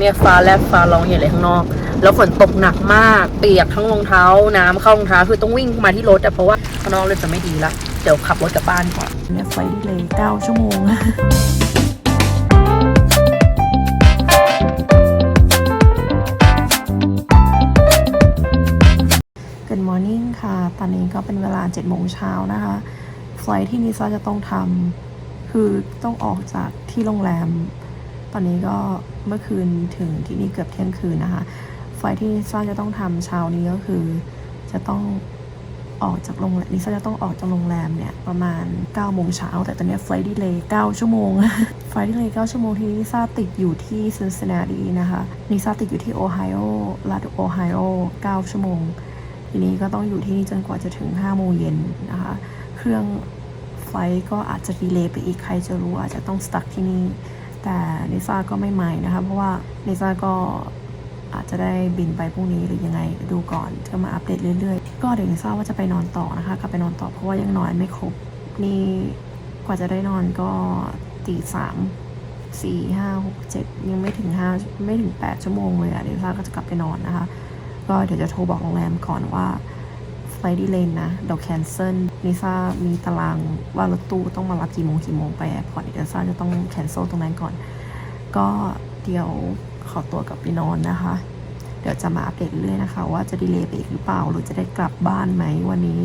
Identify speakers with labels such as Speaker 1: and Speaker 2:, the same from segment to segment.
Speaker 1: เนี่ยฟ้าแลบฟ้าร้องใหญ่เลยข้างนอก แล้วฝนตกหนักมาก เปียกทั้งรองเท้า น้ำเข้ารองเท้าคือต้องวิ่งมาที่รถอะเพราะว่าข้างนอกเลยจะไม่ดีละเดี๋ยวขับรถกลับบ้านก่อนเนี่ยไฟเลยเก้าชั่วโมง Good morning ค่ะ ตอนนี้ก็เป็นเวลา7โมงเช้านะคะ ไฟล์ที่นิซ่าจะต้องทำคือต้องออกจากที่โรงแรม ตอนนี้ก็เมื่อคืนถึงที่นี่เกือบเที่ยงคืนนะคะ ไฟที่นิซ่าจะต้องทำเช้านี้ก็คือจะต้องออกจากโรงแรมนิซ่าจะต้องออกจากโรงแรมเนี่ยประมาณ9โมงเช้าแต่ตอนนี้ไฟดีเลย์9ชั่วโมง ไฟดีเลย์9ชั่วโมงที่นิซ่าติดอยู่ที่ซินซินนาตีนะคะนิซ่าติดอยู่ที่โอไฮโอรัฐโอไฮโอ9ชั่วโมง ทีนี้ก็ต้องอยู่ที่นี่จนกว่าจะถึง5โมงเย็นนะคะ เครื่องไฟก็อาจจะดีเลย์ไปอีกใครจะรู้อาจจะต้องสตั๊กที่นี่ แต่นิซ่าก็ไม่ใหม่นะคะ เพราะว่านิซ่าก็อาจจะได้บินไปพรุ่งนี้หรือยังไงดูก่อนจะมาอัปเดตเรื่อยๆ ก็เดี๋ยวนิซ่าว่าจะไปนอนต่อนะคะกลับไปนอนต่อเพราะว่ายังนอนไม่ครบนี่กว่าจะได้นอนก็ตีสามสี่ห้าหกเจ็ดยังไม่ถึงห้าไม่ถึงแปดชั่วโมงเลยอะเดี๋ยวนิซ่าก็จะกลับไปนอนนะคะ ก็เดี๋ยวจะโทรบอกโรงแรมก่อนว่า ไฟดีเลนนะเดี๋ยวแคนเซิลลิซ่ามีตารางว่ารถตู้ต้องมารับกี่โมงกี่โมงไปแอร์พอร์ตเดี๋ยวนิซ่าจะต้องแคนเซิลตรงนั้นก่อน ก็เดี๋ยวขอตัวกลับไปนอนนะคะ เดี๋ยวจะมาอัปเดตเรื่อยนะคะ ว่าจะดีเลย์ไปอีกหรือเปล่า หรือจะได้กลับบ้านไหมวันนี้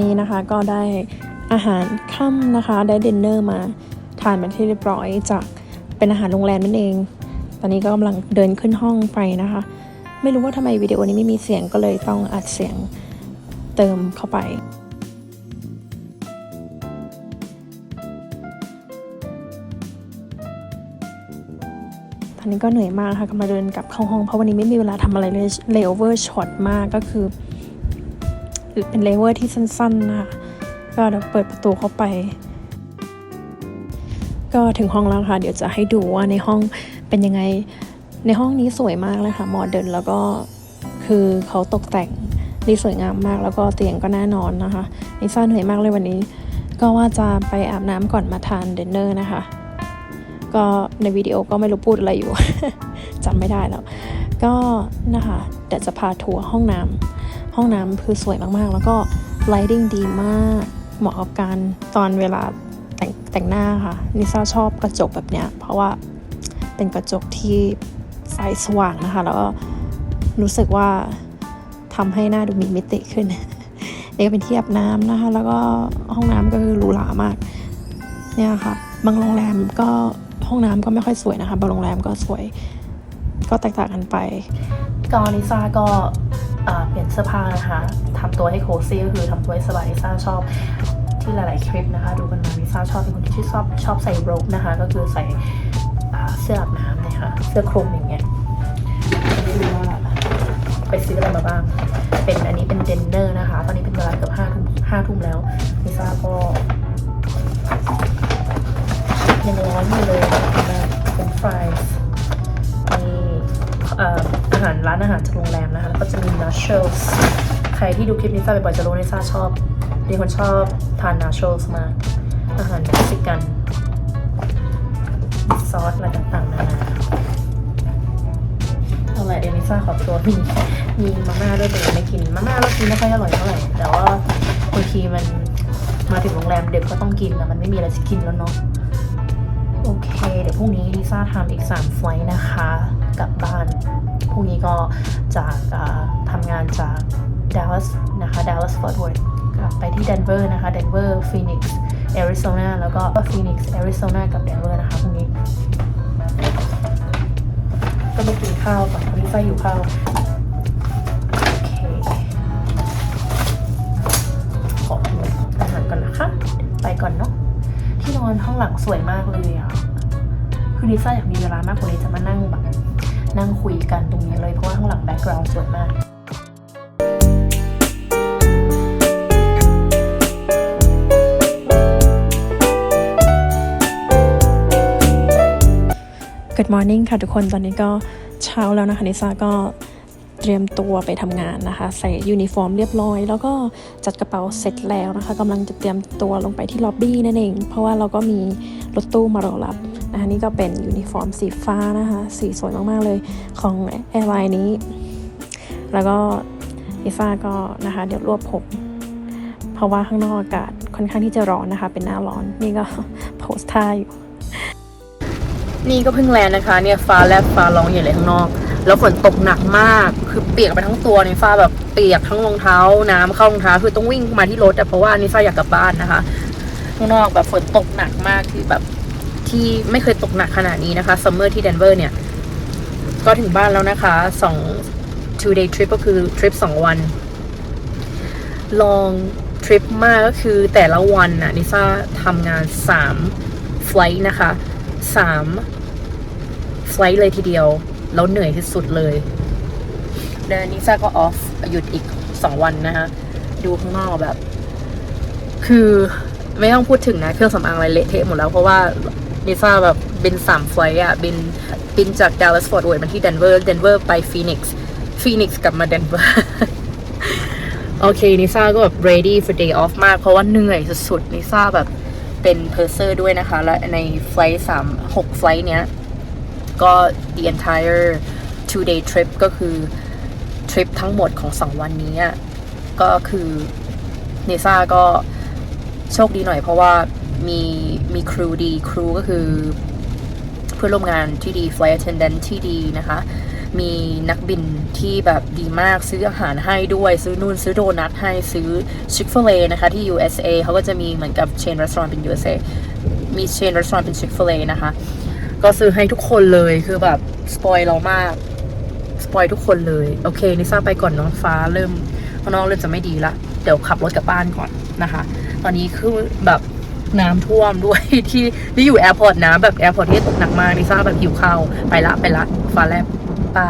Speaker 1: นี้นะคะก็ได้อาหารค่ำนะคะ ได้ดินเนอร์มาทานเป็นที่เรียบร้อยจากเป็นอาหารโรงแรมนั่นเอง ตอนนี้ก็กำลังเดินขึ้นห้องไปนะคะ ไม่รู้ว่าทำไมวิดีโอนี้ไม่มีเสียงก็เลยต้องอัดเสียงเติมเข้าไปตอนนี้ก็เหนื่อยมากค่ะกำลังเดินกลับเข้าห้องเพราะวันนี้ไม่มีเวลาทำอะไรเลยเลเวอร์ช็อตมากก็คือ เป็นเลเวอร์ที่สั้นๆนะคะก็เดี๋ยวเปิดประตูเข้าไป ก็ถึงห้องแล้วค่ะ เดี๋ยวจะให้ดูว่าในห้องเป็นยังไงในห้องนี้สวยมากเลยค่ะโมเดิร์นแล้วก็คือเขาตกแต่งดีสวยงามมากแล้วก็เตียงก็น่านอนนะคะนิซ่าเหนื่อยมากเลยวันนี้ ก็ว่าจะไปอาบน้ำก่อนมาทานเดนเนอร์นะคะ ก็ในวิดีโอก็ไม่รู้พูดอะไรอยู่จำไม่ได้แล้ว ก็นะคะเดี๋ยวจะพาทัวร์ห้องน้ำ ห้องน้ำคือสวยมากๆ แล้วก็ lighting ดีมาก เหมาะกับการตอนเวลาแต่งแต่งหน้าค่ะนิซ่าชอบกระจกแบบเนี้ย เพราะว่าเป็นกระจกที่ไฟสว่างนะคะ แล้วก็รู้สึกว่าทำให้หน้าดูมีมิติขึ้นนี่ก็เป็นที่อาบน้ำนะคะ แล้วก็ห้องน้ำก็คือหรูหรามาก เนี่ยค่ะ บางโรงแรมก็ห้องน้ำก็ไม่ค่อยสวยนะคะ บางโรงแรมก็สวย ก็แตกต่างกันไปก็ลิซ่าก็เปลี่ยนเสื้อผ้านะคะทำตัวให้โคซี่ก็คือทำตัวให้สบายลิซ่าชอบที่หลาย ๆ คลิปนะคะ ดูกันมาลิซ่าชอบเป็นคนที่ชอบชอบใส่โรบนะคะ ก็คือใส่เสื้ออาบน้ำนะคะเสื้อคลุมอย่างเงี้ยได้รู้ว่าไปซื้ออะไรมาบ้าง เป็นอันนี้เป็นเดนเนอร์นะคะ ตอนนี้เป็นเวลาเกือบห้าทุ่มห้าทุ่มแล้วลิซ่าก็ยังร้อนอยู่เลย ร้านอาหารจากโรงแรมนะคะแล้วก็จะมีนาเชลส์ใครที่ดูคลิปนิซ่าบ่อยๆจะรู้นิซ่าชอบเป็นคนชอบทานนาเชลส์มากอาหารเม็กซิกันมีซอสอะไรต่างๆนานาเอาละเดี๋ยวนิซ่าขอตัวมีมีมาม่าด้วยแต่ยังไม่กินมาม่าเรากินไม่ค่อยอร่อยเท่าไหร่แต่ว่าบางทีมันมาถึงโรงแรมเด็กก็ต้องกินนะมันไม่มีอะไรจะกินแล้วเนาะโอเค เดี๋ยวพรุ่งนี้ลิซ่าทำอีก3ไฟล์นะคะ กลับบ้าน พรุ่งนี้ก็จากทำงานจาก Dallas นะคะ Dallas Fort Worth กลับไปที่ Denver นะคะ Denver Phoenix Arizona แล้วก็ Phoenix Arizona กับ Denver นะคะพรุ่งนี้ ก็มากินข้าวก่อนลิซ่าอยู่ข้าวโอเคขอกินอาหารก่อนนะคะไปก่อนเนาะที่นอนห้องหลังสวยมากเลยอะ
Speaker 2: คือลิซ่าอยากมีเวลามากกว่านี้จะมานั่งแบบ นั่งคุยกันตรงนี้เลยเพราะว่าข้างหลังแบ็กกราวด์สวยมาก Good morning ค่ะทุกคนตอนนี้ก็เช้าแล้วนะคะนิซาก็เตรียมตัวไปทำงานนะคะ ใส่ยูนิฟอร์มเรียบร้อย แล้วก็จัดกระเป๋าเสร็จแล้วนะคะกำลังจะเตรียมตัวลงไปที่ล็อบบี้นั่นเอง เพราะว่าเราก็มีรถตู้มารอรับ นะคะนี่ก็เป็นยูนิฟอร์มสีฟ้านะคะสีสวยมาก ๆ เลยของแอร์ไลน์นี้ แล้วก็นิซ่าก็นะคะเดี๋ยวรวบผม เพราะว่าข้างนอกอากาศค่อนข้างที่จะร้อนนะคะ เป็นหน้าร้อนนี่ก็โพสท่าอยู่นี่ก็เพิ่งแลนนะคะเนี่ยฟ้าแลบฟ้าร้องใหญ่เลยข้างนอก แล้วฝนตกหนักมากคือเปียกไปทั้งตัวนี่ฟ้าแบบเปียกทั้งรองเท้า น้ำเข้ารองเท้าคือต้องวิ่งมาที่รถอะเพราะว่านี่ฟ้าอยากกลับบ้านนะคะ ข้างนอกแบบฝนตกหนักมากคือแบบ ที่ไม่เคยตกหนักขนาดนี้นะคะซัมเมอร์ที่เดนเวอร์เนี่ย ก็ถึงบ้านแล้วนะคะสอง two day trip ก็คือทริปสองวัน ลองทริปมากก็คือแต่ละวันน่ะนิซ่าทำงาน3ไฟล์นะคะ3ไฟล์เลยทีเดียว แล้วเหนื่อยที่สุดเลยเดือนนิซ่าก็ออฟหยุดอีก2วันนะคะดูข้างนอกแบบ คือไม่ต้องพูดถึงนะ เครื่องสำอางอะไรเละเทะหมดแล้ว เพราะว่า นิซ่าแบบบินสามไฟล์อะบินบินจากดัลลัสฟอร์ดเวิร์ดมาที่เดนเวอร์เดนเวอร์ไปฟีนิกซ์ฟีนิกซ์กลับมาเดนเวอร์โอเคนิซ่าก็แบบ ready for day off มาก เพราะว่าเหนื่อยสุดๆนิซ่าแบบเป็นเพอร์เซอร์ด้วยนะคะ และในไฟล์สามหกไฟล์เนี้ย ก็ the entire two day trip ก็คือทริปทั้งหมดของสองวันนี้อะก็คือนิซ่าก็โชคดีหน่อยเพราะว่า มีมีครูดีครูก็คือเพื่อนร่วมงานที่ดี flight attendant ที่ดีนะคะ มีนักบินที่แบบดีมากซื้ออาหารให้ด้วย ซื้อนู่นซื้อโดนัทให้ซื้อชิคฟ i เลนะคะที่ USA เขาก็จะมีเหมือนกับ chain restaurant เป็น USA มี chain restaurant เป็นชิคฟ i เลนะคะ ก็ซื้อให้ทุกคนเลยคือแบบสปอยเรามากสปอยทุกคนเลย โอเคนิซ่าไปก่อนน้องฟ้าเริ่มข้างเริ่มจะไม่ดีละ เดี๋ยวขับรถกลับบ้านก่อนนะคะ ตอนนี้คือแบบ น้ำท่วมด้วยที่ที่อยู่แอร์พอร์ตนะแบบแอร์พอร์ตที่ตกหนักมากนิซ่าแบบหิวข้าวไปละไปละฟ้าแลบไป